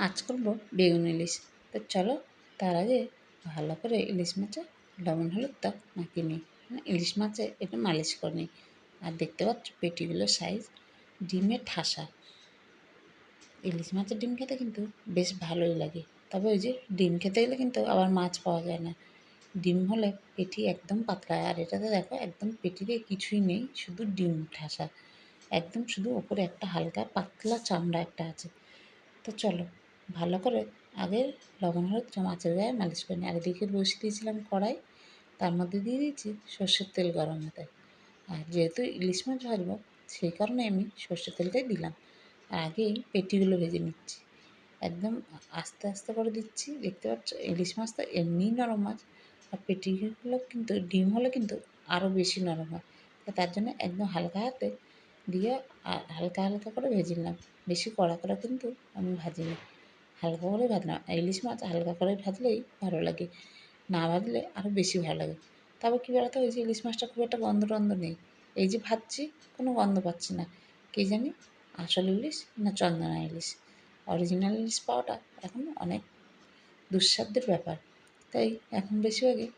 আজ করব বেগুন ইলিশ। তো চলো, তার আগে ভালো করে ইলিশ মাছে লবণ হলুদটা মাখিয়ে নিই। মানে ইলিশ মাছে একটু মালিশ করে নিই। আর দেখতে পাচ্ছ পেটিগুলোর সাইজ ডিমের ঠাসা। ইলিশ মাছের ডিম খেতে কিন্তু বেশ ভালোই লাগে। তবে ওই যে ডিম খেতে গেলে কিন্তু আবার মাছ পাওয়া যায় না। ডিম হলে পেটি একদম পাতলা। আর এটাতে দেখো, একদম পেটিতে কিছুই নেই, শুধু ডিম ঠাসা। একদম শুধু ওপরে একটা হালকা পাতলা চামড়া একটা আছে। তো চলো ভালো করে আগে লবণ, হলুদ মাছের গায়ে মালিশ করে নিই আর এদিকে বসিয়ে দিয়েছিলাম কড়াই, তার মধ্যে দিয়ে দিয়েছি সর্ষের তেল গরম হতে। আর যেহেতু ইলিশ মাছ ভাজবো, সেই কারণে আমি সর্ষের তেলটাই দিলাম। আর আগেই পেটিগুলো ভেজে নিচ্ছি। একদম আস্তে আস্তে করে দিচ্ছি। দেখতে পাচ্ছ, ইলিশ মাছ তো এমনিই নরম মাছ। আর পেটিগুলো কিন্তু, ডিম হলে কিন্তু আরও বেশি নরম হয়। তার জন্য একদম হালকা হাতে দিয়ে হালকা হালকা করে ভেজে নিলাম। বেশি কড়া করে কিন্তু আমি ভাজিনি। হালকা করে ভাজলাম ইলিশ মাছ হালকা করে ভাজলেই ভালো লাগে। না ভাজলে আরও বেশি ভালো লাগে। তারপর কী বলতো, ওই যে ইলিশ মাছটা খুব একটা গন্ধ টন্ধ নেই। এই যে ভাজছি, কোনো গন্ধ পাচ্ছি না। কী জানি, আসল ইলিশ না চন্দনা ইলিশ? অরিজিনাল ইলিশ পাওয়াটা এখন অনেক দুঃসাধ্যের ব্যাপার। তাই এখন বেশিরভাগই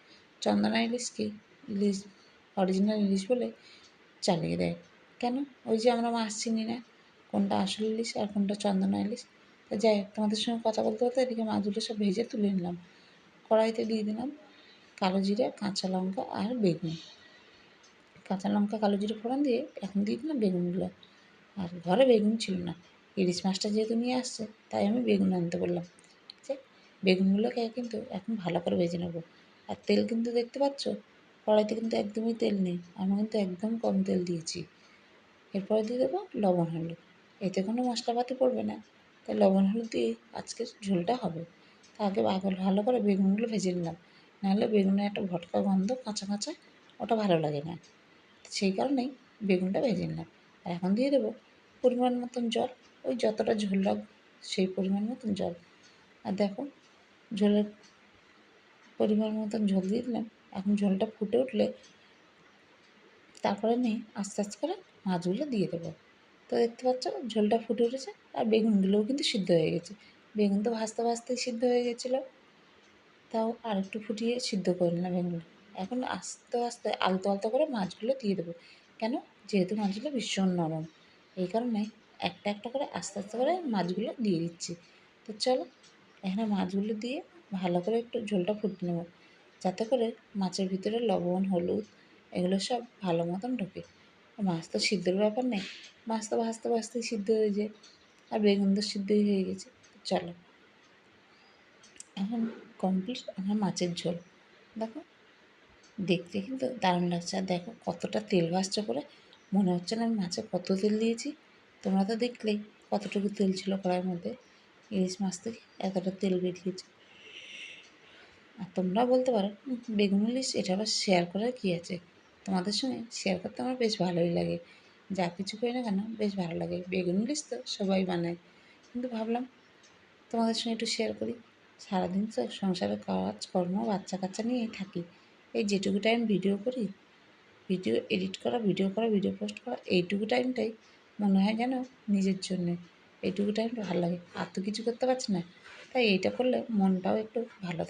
চন্দনা ইলিশকে ইলিশ অরিজিনাল ইলিশ বলে চালিয়ে দেয়। কেন? ওই যে আমরা মাছ চিনি না, কোনটা আসল ইলিশ আর কোনটা চন্দনা ইলিশ? তো যাই তোমাদের সঙ্গে কথা বলতে বলতে এদিকে মাছগুলো সব ভেজে তুলে নিলাম। কড়াইতে দিয়ে দিলাম কালো জিরে, কাঁচা লঙ্কা আর বেগুন। কাঁচা লঙ্কা, কালো জিরে ফোড়ন দিয়ে এখন দিয়ে দিলাম বেগুনগুলো। আর ঘরে বেগুন ছিল না। ইলিশ মাছটা যেহেতু নিয়ে আসছে, তাই আমি বেগুন আনতে বললাম। যে বেগুনগুলোকে কিন্তু এখন ভালো করে ভেজে নেব। আর তেল কিন্তু দেখতে পাচ্ছ, কড়াইতে কিন্তু একদমই তেল নেই। আমি কিন্তু একদম কম তেল দিয়েছি। এরপরে দিয়ে দেবো লবণ, হলুদ। এতে কোনো মশলাপাতি পড়বে না। তাই লবণ হলুদ দিয়ে আজকের ঝোলটা হবে। তা আগে ভালো করে বেগুনগুলো ভেজে নিলাম। নাহলে বেগুনের একটা ভটকা গন্ধ, কাঁচা কাঁচা, ওটা ভালো লাগে না। সেই কারণেই বেগুনটা ভেজে নিলাম। আর এখন দিয়ে দেবো পরিমাণ মতন জল। ওই যতটা ঝোল লাগবে সেই পরিমাণ মতন জল। আর দেখো, ঝোলের পরিমাণ মতন ঝোল দিয়ে দিলাম। এখন ঝোলটা ফুটে উঠলে তারপরে নিয়ে আস্তে আস্তে করে মাছগুলো দিয়ে দেবো। তো দেখতে পাচ্ছ? ঝোলটা ফুটে উঠেছে আর বেগুনগুলোও কিন্তু সিদ্ধ হয়ে গেছে। বেগুন তো ভাজতে ভাজতেই সিদ্ধ হয়ে গেছিল। তাও আর একটু ফুটিয়ে সিদ্ধ করে নিলাম বেগুনগুলো এখন আস্তে আস্তে আলতো আলতো করে মাছগুলো দিয়ে দেবো। কেন? যেহেতু মাছগুলো ভীষণ নরম। এই কারণে একটা একটা করে আস্তে আস্তে করে মাছগুলো দিয়ে দিচ্ছি। তো চলো, এখানে মাছগুলো দিয়ে ভালো করে একটু ঝোলটা ফুটে নেব। যাতে করে মাছের ভিতরে লবণ, হলুদ এগুলো সব ভালো মতন ঢোকে। মাছ তো সিদ্ধর ব্যাপার নেই। মাছ তো ভাজতে ভাজতেই সিদ্ধ হয়ে যায় আর বেগুন তো সিদ্ধই হয়ে গেছে। চলো। এখন কমপ্লিট আমার মাছের ঝোল। দেখো, দেখতে কিন্তু দারুণ লাগছে। আর দেখো কতটা তেল ভাসছে করে মনে হচ্ছে না আমি মাছে কত তেল দিয়েছি। তোমরা তো দেখলেই কতটুকু তেল ছিল কড়াইয়ের মধ্যে। ইলিশ মাছ থেকে এতটা তেল বেরিয়েছে। আর তোমরা বলতে পারো বেগুন ইলিশ এটা আবার শেয়ার করার কী আছে? তোমাদের সঙ্গে শেয়ার করতে আমার বেশ ভালোই লাগে। যা কিছু করি না কেন, বেশ ভালো লাগে। বেগুন ইলিশ তো সবাই বানায়। কিন্তু ভাবলাম তোমাদের সঙ্গে একটু শেয়ার করি। সারাদিন তো সংসারের কাজ, কর্ম, বাচ্চা কাচ্চা নিয়েই থাকি। এই যেটুকু টাইম ভিডিও করি ভিডিও এডিট করা ভিডিও করা ভিডিও পোস্ট করা, এইটুকু টাইমটাই মনে হয় যেন নিজের জন্যে। এইটুকু টাইমটা ভালো লাগে। আর তো কিছু করতে পারছি না। তাই এইটা করলে মনটাও একটু ভালো